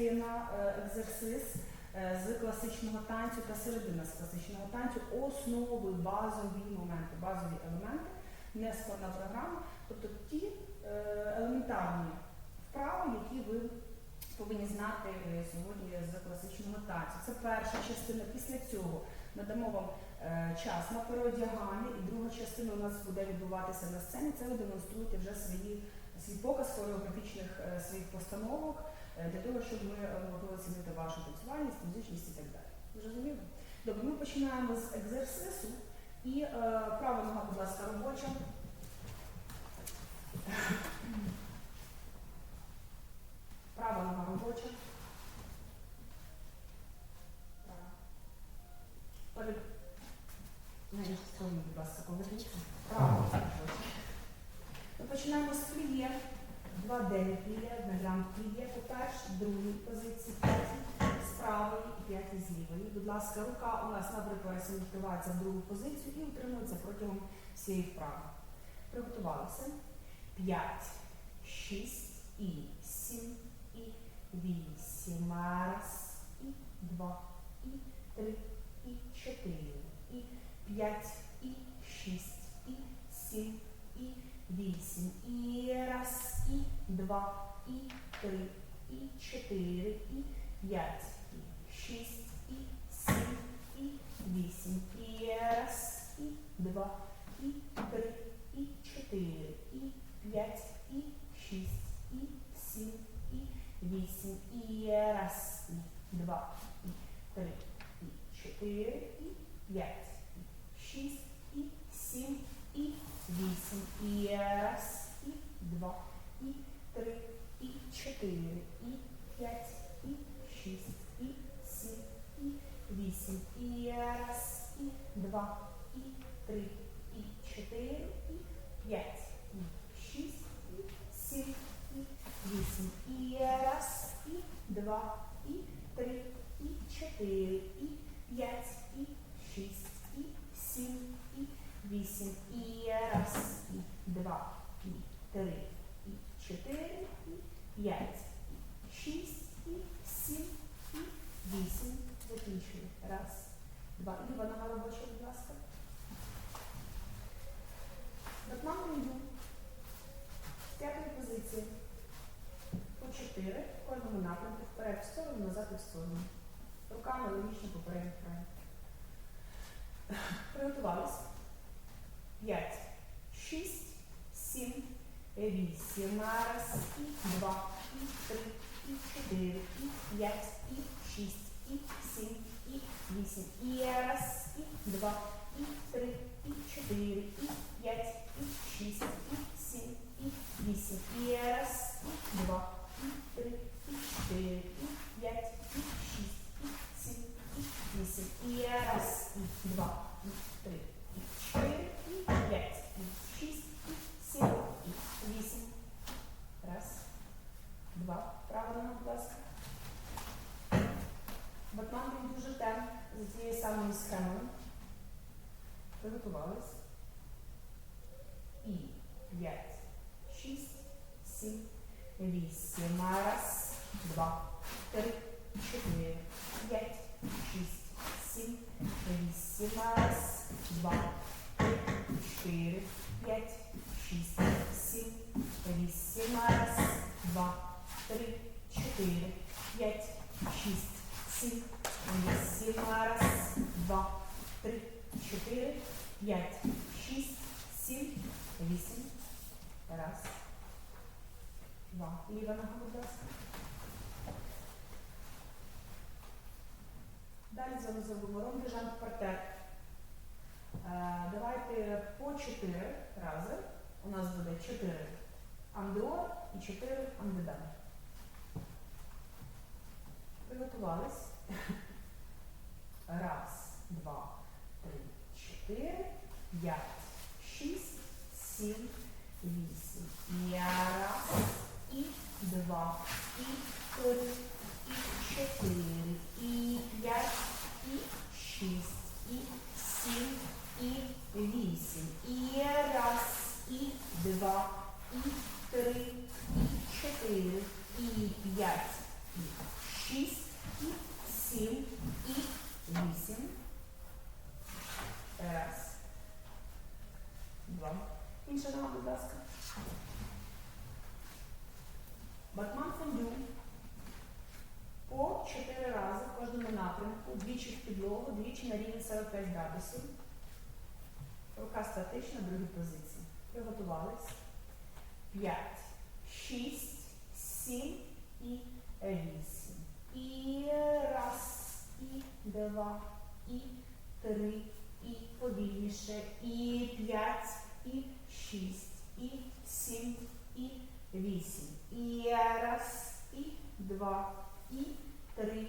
частина е, екзерсис е, з класичного танцю та середина з класичного танцю, основи, базові моменти, базові елементи, не складна програма, тобто ті е, елементарні вправи, які ви повинні знати сьогодні з класичного танцю. Це перша частина. Після цього надамо вам час на переодягання, і друга частина у нас буде відбуватися на сцені. Це ви демонструєте вже свої свій показ хореографічних своїх постановок для того, щоб ми е, могли оцінити вашу танцювальність, музичність і так далі. Зрозуміло? Добре, ми починаємо з екзерсису. І е, права нога, будь ласка, робоча. Права нога робоча. Будь ласка, робоча. Ми починаємо з пліє. Два на грам пліє по першій, другій позиції, п'ятій, з правої і п'ятій з лівої. Будь ласка, рука у нас на припоресі відкривається в другу позицію і утримується протягом всієї вправи. Приготувалися. П'ять, шість і сім, і вісім. Раз, і два, і три, і чотири, і п'ять, і шість, і сім, і вісім. І раз, Два і три і 4, і пять і 6, і 7, і 8, і раз, і два і три і 4, і пять і 6, і 7, і 8, і раз, і два, і три і 4, і пять, і 6, і 7, і 8, і раз, і два. 4, і 5, і 6, і 7, і 8, і раз, і два. Сторону. Руками логічно попередньо край. Приготувались. П'ять, шість, сім, вісім. Раз, і два, і три, і чотири, і п'ять, і шість, і сім, і вісім. І раз, і два, і три, і чотири, і п'ять, і шість, і сім, і вісім. І раз, і два, і три, і чотири, і п'ять, і шість, і сім, і вісім. І раз, і два, і три, і чотири, і п'ять, і шість, і сім, і вісім. Раз, два. Право нога, будь ласка. Батман він дуже тем за цією самою схемою. Приготувались. І п'ять, шість, сім, вісім. Раз, два, три, чотири, п'ять, шість, сім, вісім. Раз, два, три, чотири, п'ять, шість, сім, вісім. Раз, два, три, чотири, п'ять, шість, сім, вісім. Раз, два, три, чотири, п'ять, шість, сім, вісім. Раз. Два. Ліва нога, будь ласка. Далі з вами зробимо ром лежант партер. Е, давайте по чотири рази. У нас буде чотири андеор і чотири андедан. Приготувались. Раз, два, три, чотири, п'ять, шість, сім, вісім. І раз, і два, і три, і чотири, два, і три, і чотири, і п'ять, і шість, і сім, і вісім. Раз. Два. Інша нога, будь ласка. Батман фондю. По 4 рази в кожному напрямку, двічі в підлогу, двічі на рівень 45 градусів. Рука статична, друга позиція. Приготувались. 5, 6, 7 і 8. І раз, і два, і три, і повільніше, і 5, і 6, і 7, і 8. І раз, і два, і три,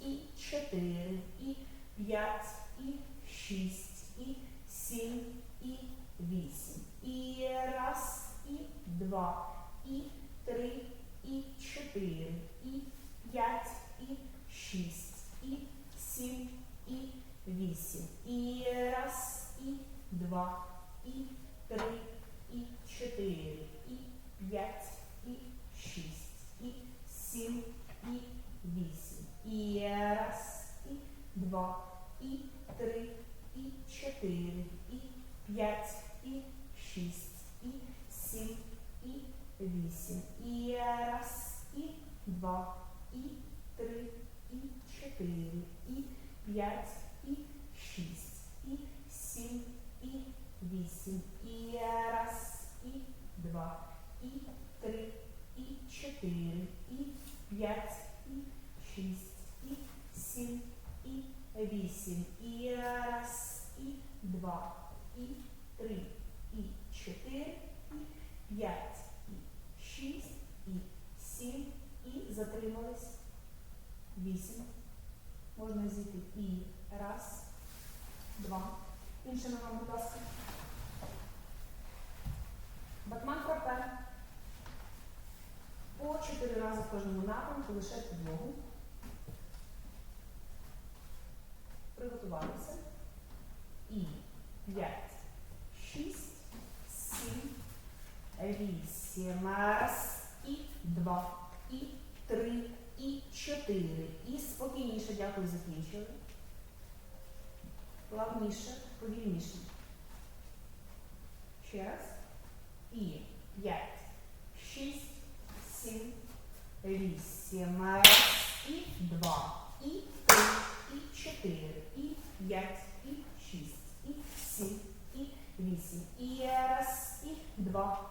і чотири, і п'ять, і шість, і сім, і вісім. Два, і три, і чотири, і п'ять, і шість, і сім, і вісім. І раз, і два, і три, і чотири, і п'ять, і шість, і сім, і вісім. І раз, і два, і три, і чотири, і п'ять, і шість, і сім, і вісім. І раз, і два, і три, і чотири, і п'ять, і шість, і сім, і вісім. І раз, і два, і три, і чотири, і п'ять, і шість, і сім, і вісім. І раз, і два, і три, і чотири, П'ять. і шість. і сім. і затримались Вісім. Можна зійти і раз, два. Інша нога, будь ласка. Батман пропер. По чотири рази в кожному напрямку лише підлогу. Приготувалися. І п'ять. Вісім. Раз, і два, і три, і чотири. І спокійніше, дякую, закінчили. Плавніше, повільніше. Ще раз. І п'ять, шість, сім, вісім. Раз, і два, і три, і чотири, і п'ять, і шість, і сім, і вісім. І раз, і два,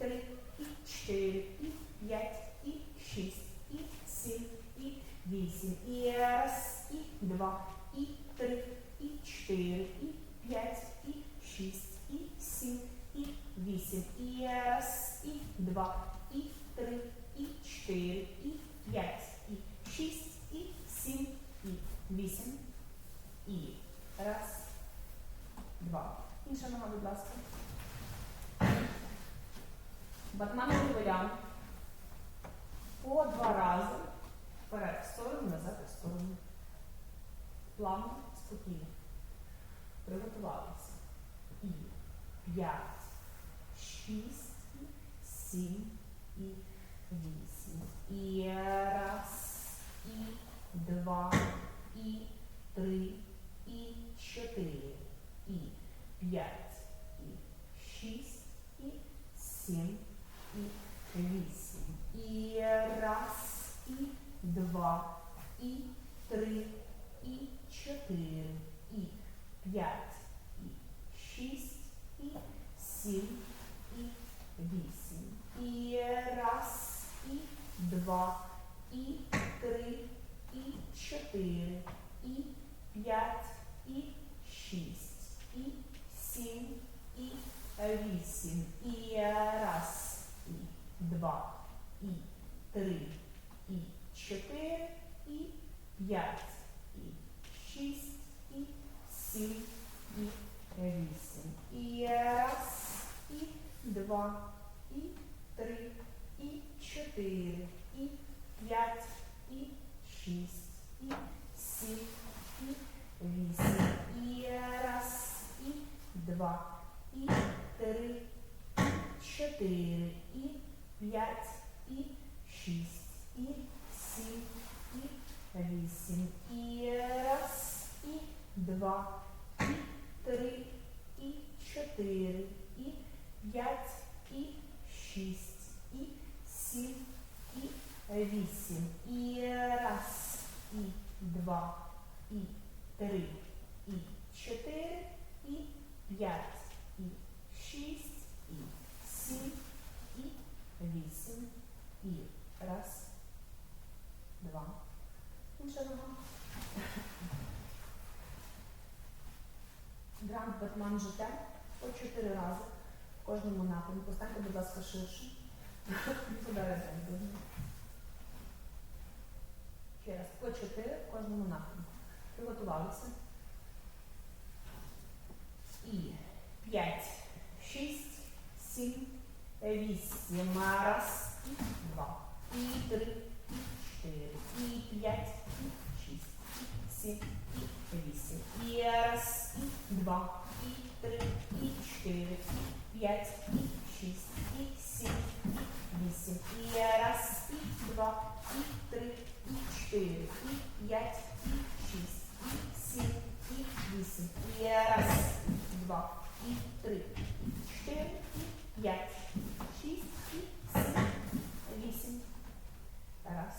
три, і чотири, і п'ять, і шість, і сім, і вісім. І раз, і два, і три, і чотири, і п'ять, і шість, і сім, і вісім. І раз, і два, і три, і чотири, і п'ять, і шість, і сім, і вісім. І раз, два. Інша нога, будь ласка. Батмановий варіант. По два рази. Вперед, в сторону, назад, в сторону. Плавно, спокійно. Приготувалися. І п'ять, шість, сім і вісім. І раз, і два, і три, і чотири, і п'ять, і шість, і сім, і вісім. І раз, і два, і три, і чотири, і п'ять, і шість, і сім, і вісім. І раз, і два, і три, і чотири, і п'ять, і шість, і сім, і вісім. І раз, і два, і три, і чотири, і п'ять, і шість, і сім, і вісім. І раз, і два, і три, і чотири, і п'ять, і шість, і сім, і вісім. І раз, і два, і три, і чотири, і п'ять, і шість, і сім, і вісім. І раз, і два, і три, і чотири, і шість, і сім, і вісім. І раз, і два, і три, і чотири, і п'ять, і шість, і сім, і вісім. І раз, два. Інша нога. Гранд Бетман ЖТ по чотири рази в кожному напрямку. Станьте, будь ласка, ширше. Ще раз, по чотири в кожному напрямку. Приготувалися. І п'ять, шість, сім, вісім. Раз, і два, і три, і чотири, і п'ять, і шість, сім, і вісім. І раз, і два, і три, і чотири, і п'ять, і шість, і сім, і вісім. І раз, і два, і три, і чотири, і п'ять, і шість, і сім, і вісім. І раз, і два, і три, і чотири, і п'ять, шість, і сім, вісім. Раз,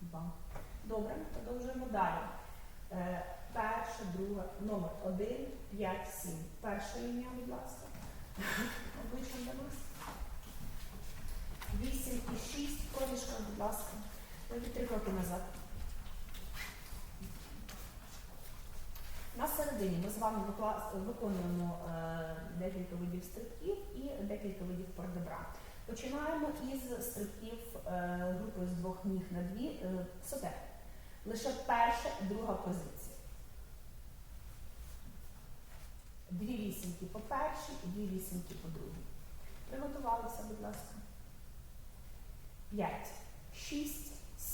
два. Добре, продовжуємо далі. Е, перша, друга, номер один, п'ять, сім. Перша лінія, будь ласка. Обличчям до нас. Вісім і шість. Проміжка, будь ласка. Робіть три кроки назад. На середині ми з вами виконуємо е, декілька видів стрибків і декілька видів пордебра. Починаємо із стрибків е, групи з двох ніг на дві е, соте. Лише перша і друга позиція. Дві вісімки по першій і дві вісімки по другій. Приготувалися, будь ласка. П'ять, шість,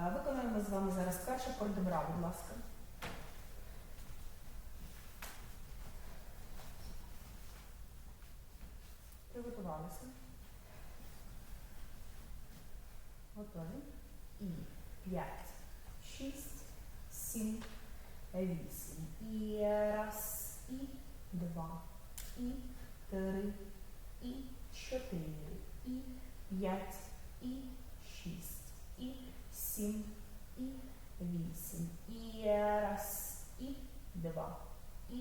Е, Виконуємо з вами зараз перше пордебра, будь ласка. Приготувалися. Готові. І п'ять, шість, сім, вісім. І раз, і два, і три, і чотири, і п'ять, і шість, і сім, і вісім. І раз, і два, і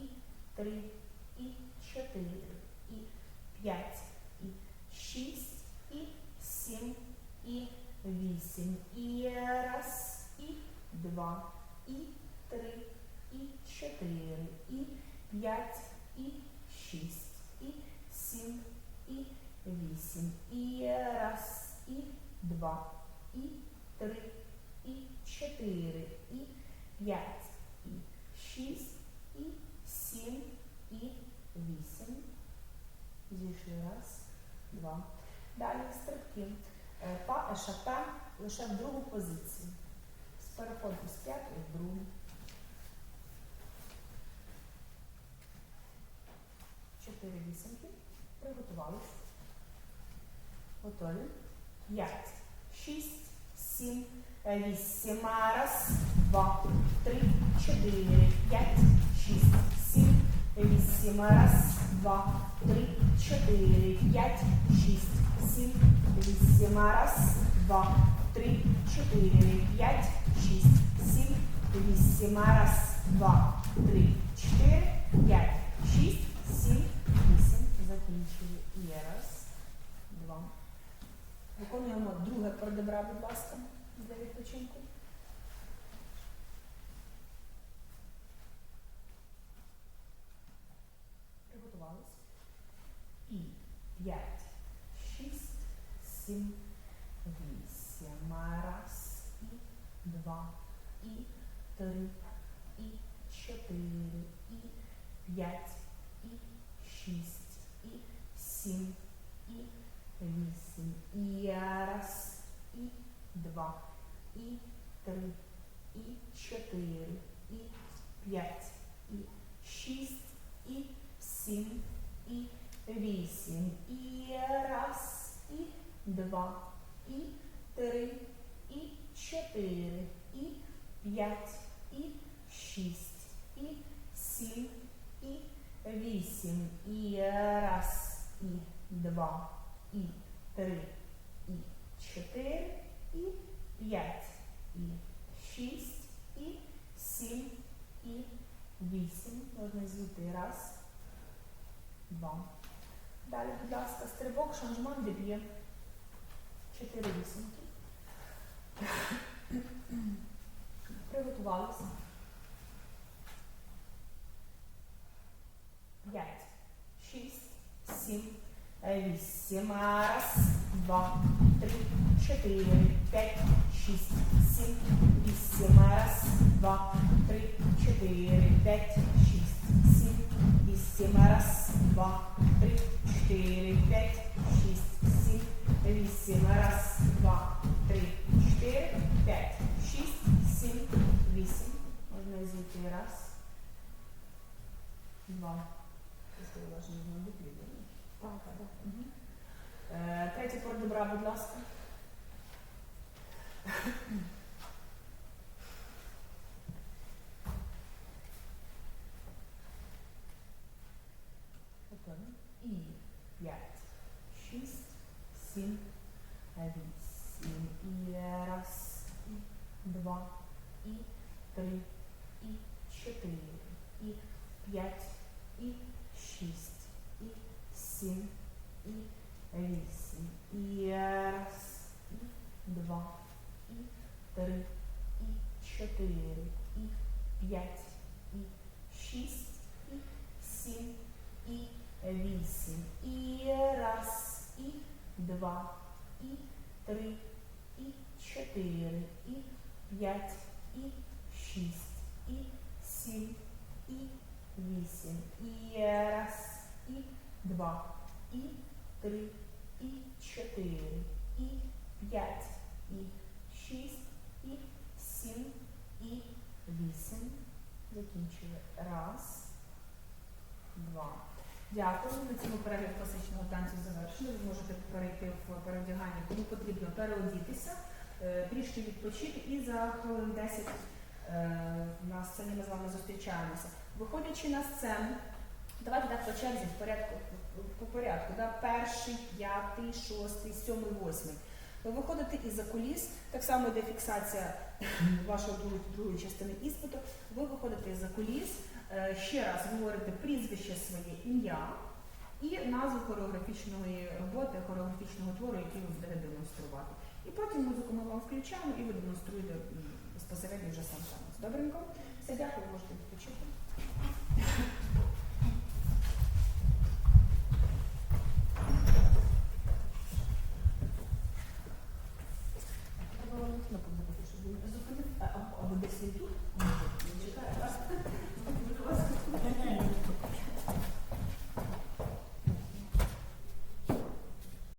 три, і чотири, і п'ять, і шість, і сім, і вісім. І раз, і два, і три, і чотири, і п'ять, і шість, і сім, і вісім. І раз, і два, і три, і чотири, і п'ять, і шість, і сім, і вісім. Зійшли раз, два. Далі стрибки. Е, Па ешапе лише в другу позицію. З переходу з п'ятої в другу. Чотири вісімки. Приготувались. Готові. П'ять, шість, сім, вісім. Раз, два, три, чотири, п'ять, шість, сім, вісім. Раз, два, три, чотири, п'ять, шість, сім, вісім. Раз, два, три, чотири, п'ять, шість, сім, вісім. Раз, два, три, чотири, п'ять, шість, сім, вісім. Закінчили. І раз, два. Виконуємо друге продебра, будь ласка, для відпочинку. Приготувались. І п'ять, шість, сім, вісім. Раз, і два, і три, і чотири, і п'ять, і шість, і сім, і вісім. І раз, і два, і три, і чотири, і п'ять, і шість, і сім, і вісім, і раз, і два, і три, і чотири, і п'ять, і шість, і сім, і вісім, і раз, і два, і три, і чотири, і п'ять, і шість, і сім, і вісім. Можна звідти раз, два. Далі, будь ласка, стрибок, шанжман, деб'є. Чотири вісімки. Приготувалися. П'ять, шість, сім, вісім. Раз, два, три, чотири, п'ять, шість, сім, вісім. Раз, два, три, чотири, п'ять, шість, сім, вісім. Раз, два, три, чотири, п'ять, шість, сім, вісім. Раз, два, три, чотири, п'ять, шість, сім, вісім. Можна звідти раз, два. Е, Третій пор добра, будь ласка. Готові? І п'ять, шість, сім, вісім. І раз, і два, і три, і чотири, і п'ять, і шість, і сім, і вісім. І раз, і два, І три, і чотири, і п'ять, і шість, і сім, і вісім. І раз, і два, і три, і чотири, і п'ять, і шість, і сім, і вісім. І раз, і два, і три, і чотири, і п'ять, і шість, і сім, і вісім. Закінчили. Раз, два. Дякую. На цьому перегляд класичного танцю завершено. Ви можете перейти в переодягання, кому потрібно переодітися, е, трішки відпочити і за хвилин 10 е, на сцені ми з вами зустрічаємося. Виходячи на сцену, давайте так по черзі в порядку по порядку. Да? Перший, п'ятий, шостий, сьомий, восьмий. Ви виходите із-за куліс, так само йде фіксація вашої другої, частини іспиту. Ви виходите із-за куліс, е, ще раз говорите прізвище своє ім'я і назву хореографічної роботи, хореографічного твору, який ви будете демонструвати. І потім музику ми вам включаємо і ви демонструєте безпосередньо вже сам танець. Добренько? Все, дякую, можете відпочити.